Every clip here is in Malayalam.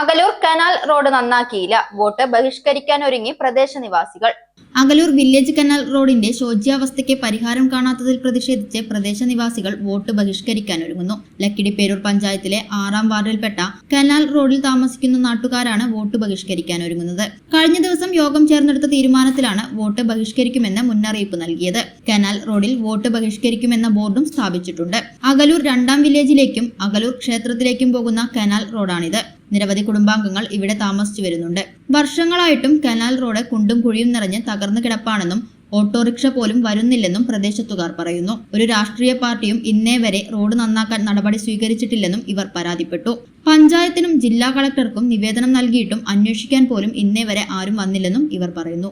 അകലൂർ കനാൽ റോഡ് നന്നാക്കിയില്ല. വോട്ട് ബഹിഷ്കരിക്കാൻ ഒരുങ്ങി പ്രദേശ നിവാസികൾ. അകലൂർ വില്ലേജ് കനാൽ റോഡിന്റെ ശോച്യാവസ്ഥയ്ക്ക് പരിഹാരം കാണാത്തതിൽ പ്രതിഷേധിച്ച് പ്രദേശ നിവാസികൾ വോട്ട് ബഹിഷ്കരിക്കാൻ ഒരുങ്ങുന്നു. ലക്കിടി പേരൂർ പഞ്ചായത്തിലെ ആറാം വാർഡിൽപ്പെട്ട കനാൽ റോഡിൽ താമസിക്കുന്ന നാട്ടുകാരാണ് വോട്ട് ബഹിഷ്കരിക്കാൻ ഒരുങ്ങുന്നത്. കഴിഞ്ഞ ദിവസം യോഗം ചേർന്നെടുത്ത തീരുമാനത്തിലാണ് വോട്ട് ബഹിഷ്കരിക്കുമെന്ന് മുന്നറിയിപ്പ് നൽകിയത്. കനാൽ റോഡിൽ വോട്ട് ബഹിഷ്കരിക്കുമെന്ന ബോർഡും സ്ഥാപിച്ചിട്ടുണ്ട്. അകലൂർ രണ്ടാം വില്ലേജിലേക്കും അകലൂർ ക്ഷേത്രത്തിലേക്കും പോകുന്ന കനാൽ റോഡാണിത്. നിരവധി കുടുംബാംഗങ്ങൾ ഇവിടെ താമസിച്ചു വരുന്നുണ്ട്. വർഷങ്ങളായിട്ടും കനാൽ റോഡ് കുണ്ടും കുഴിയും നിറഞ്ഞ് തകർന്നു കിടപ്പാണെന്നും ഓട്ടോറിക്ഷ പോലും വരുന്നില്ലെന്നും പ്രദേശത്തുകാർ പറയുന്നു. ഒരു രാഷ്ട്രീയ പാർട്ടിയും ഇന്നേ വരെ റോഡ് നന്നാക്കാൻ നടപടി സ്വീകരിച്ചിട്ടില്ലെന്നും ഇവർ പരാതിപ്പെട്ടു. പഞ്ചായത്തിനും ജില്ലാ കളക്ടർക്കും നിവേദനം നൽകിയിട്ടും അന്വേഷിക്കാൻ പോലും ഇന്നേ വരെ ആരും വന്നില്ലെന്നും ഇവർ പറയുന്നു.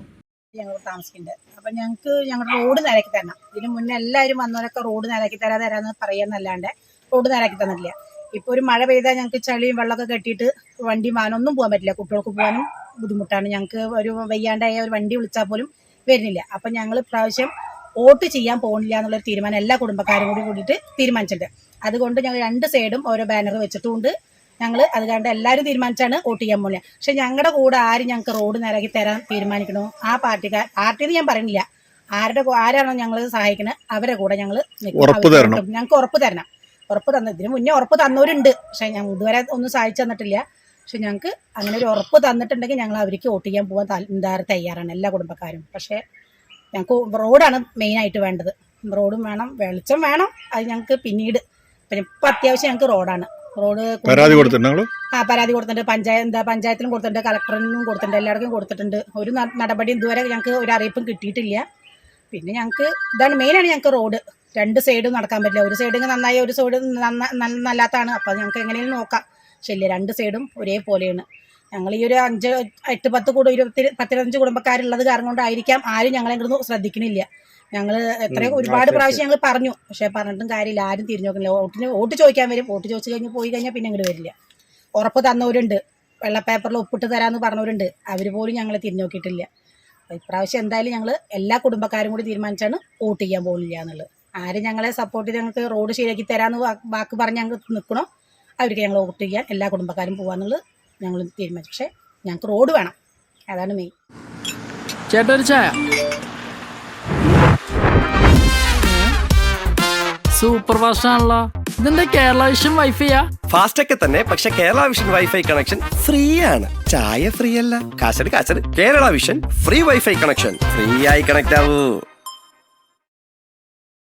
ഞങ്ങൾ താമസിക്കുന്നുണ്ട്. അപ്പം ഞങ്ങൾക്ക് ഞങ്ങളുടെ റോഡ് നിരക്കി തരണം. ഇതിനു മുന്നേ എല്ലാവരും വന്നവരൊക്കെ റോഡ് നിരക്കി തരാ തരാന്ന് പറയാന്നല്ലാണ്ട് റോഡ് നിരക്കി തന്നിട്ടില്ല. ഇപ്പോൾ ഒരു മഴ പെയ്താൽ ഞങ്ങൾക്ക് ചളിയും വെള്ളമൊക്കെ കെട്ടിയിട്ട് വണ്ടി വാനൊന്നും പോകാൻ പറ്റില്ല. കുട്ടികൾക്ക് പോകാനും ബുദ്ധിമുട്ടാണ്. ഞങ്ങൾക്ക് ഒരു വയ്യാണ്ടായ ഒരു വണ്ടി വിളിച്ചാൽ പോലും വരുന്നില്ല. അപ്പം ഞങ്ങൾ ഇപ്രാവശ്യം വോട്ട് ചെയ്യാൻ പോകുന്നില്ല എന്നുള്ളൊരു തീരുമാനം എല്ലാ കുടുംബക്കാരും കൂടി കൂടിയിട്ട് തീരുമാനിച്ചിട്ടുണ്ട്. അതുകൊണ്ട് ഞങ്ങൾ രണ്ട് സൈഡും ഓരോ ബാനർ വെച്ചിട്ടുണ്ട്. ഞങ്ങൾ അത് കണ്ട് എല്ലാവരും തീരുമാനിച്ചാണ് വോട്ട് ചെയ്യാൻ പോകുന്നത് പക്ഷെ ഞങ്ങളുടെ കൂടെ ആര് ഞങ്ങൾക്ക് റോഡ് നിരക്കി തരാൻ തീരുമാനിക്കണോ? ആ പാർട്ടിക്കാർ പാർട്ടിന്ന് ഞാൻ പറയുന്നില്ല. ആരുടെ ആരാണോ ഞങ്ങൾ സഹായിക്കുന്നത് അവരെ കൂടെ ഞങ്ങൾ. ഞങ്ങൾക്ക് ഉറപ്പ് തരണം. ഉറപ്പ് തന്ന. ഇതിന് മുന്നേ ഉറപ്പ് തന്നവരുണ്ട്. പക്ഷെ ഞങ്ങൾ ഇതുവരെ ഒന്നും സഹായിച്ചു തന്നിട്ടില്ല. പക്ഷെ ഞങ്ങൾക്ക് അങ്ങനെ ഒരു ഉറപ്പ് തന്നിട്ടുണ്ടെങ്കിൽ ഞങ്ങൾ അവർക്ക് വോട്ട് ചെയ്യാൻ പോകാൻ എന്തായാലും തയ്യാറാണ് എല്ലാ കുടുംബക്കാരും. പക്ഷേ ഞങ്ങൾക്ക് റോഡാണ് മെയിനായിട്ട് വേണ്ടത്. റോഡും വേണം വെളിച്ചം വേണം. അത് ഞങ്ങൾക്ക് പിന്നീട്. പിന്നെ ഇപ്പം അത്യാവശ്യം ഞങ്ങൾക്ക് റോഡാണ്. റോഡ് പരാതി കൊടുത്തിട്ടുണ്ട് ആ പരാതി കൊടുത്തിട്ടുണ്ട്. പഞ്ചായത്ത് എന്താ പഞ്ചായത്തിനും കൊടുത്തിട്ടുണ്ട്. കളക്ടറിനും കൊടുത്തിട്ടുണ്ട്. എല്ലാവർക്കും കൊടുത്തിട്ടുണ്ട്. ഒരു നടപടിയും ഇതുവരെ ഞങ്ങൾക്ക് ഒരു അറിയിപ്പും കിട്ടിയിട്ടില്ല. പിന്നെ ഞങ്ങൾക്ക് ഇതാണ് മെയിനാണ് ഞങ്ങൾക്ക് റോഡ്. രണ്ട് സൈഡും നടക്കാൻ പറ്റില്ല. ഒരു സൈഡ് നന്നായി ഒരു സൈഡ് നല്ലാത്താണ്. അപ്പോൾ ഞങ്ങൾക്ക് എങ്ങനെയും നോക്കാം. ശരിയല്ല? രണ്ട് സൈഡും ഒരേപോലെയാണ്. ഞങ്ങൾ ഈ ഒരു അഞ്ച് എട്ട് പത്ത് കൂടെ ഇരുപത്തി പത്തിരുപത്തഞ്ച് കുടുംബക്കാരുള്ളത് കാരണം കൊണ്ടായിരിക്കാം ആരും ഞങ്ങളെ ഇങ്ങോട്ട് ശ്രദ്ധിക്കണില്ല. ഞങ്ങൾ എത്ര ഒരുപാട് പ്രാവശ്യം ഞങ്ങൾ പറഞ്ഞു. പക്ഷേ പറഞ്ഞിട്ടും കാര്യമില്ല. ആരും തിരിഞ്ഞു നോക്കുന്നില്ല വോട്ടിന് വോട്ട് ചോദിക്കാൻ വരും. വോട്ട് ചോദിച്ചു കഴിഞ്ഞ് പോയി കഴിഞ്ഞാൽ പിന്നെ ഇങ്ങോട്ട് വരില്ല. ഉറപ്പ് തന്നവരുണ്ട്. വെള്ളപ്പേപ്പറിൽ ഒപ്പിട്ട് തരാമെന്ന് പറഞ്ഞവരുണ്ട്. അവർ പോലും ഞങ്ങളെ തിരിഞ്ഞു നോക്കിയിട്ടില്ല. ഇപ്രാവശ്യം എന്തായാലും ഞങ്ങൾ എല്ലാ കുടുംബക്കാരും കൂടി തീരുമാനിച്ചാണ് വോട്ട് ചെയ്യാൻ പോകുന്നില്ല എന്നുള്ളത്. ആരും ഞങ്ങളെ സപ്പോർട്ട് ചെയ്ത് ഞങ്ങൾക്ക് റോഡ് ശരിയാക്കി തരാമെന്ന് വാക്ക് പറഞ്ഞ് ഞങ്ങൾ നിൽക്കണോ അവർക്ക് ഞങ്ങൾ വോട്ട് ചെയ്യാൻ എല്ലാ കുടുംബക്കാരും പോകാന്നുള്ളത് ഞങ്ങൾ തീരുമാനിച്ചു. പക്ഷേ ഞങ്ങൾക്ക് റോഡ് വേണം. അതാണ് മെയിൻ ചേട്ടാ ഒരു ചായ. സൂപ്പർ ഫാസ്റ്റ് ആണല്ലോ. ഇതെന്താ കേരള വിഷൻ വൈഫൈയാ? ഫാസ്റ്റ് ഒക്കെ തന്നെ പക്ഷെ Kerala vision wifi connection free ആണ് ചായ ഫ്രീ അല്ല കാശട് കാശട് Kerala vision free wifi connection free ആയി കണക്ട് ആവൂ.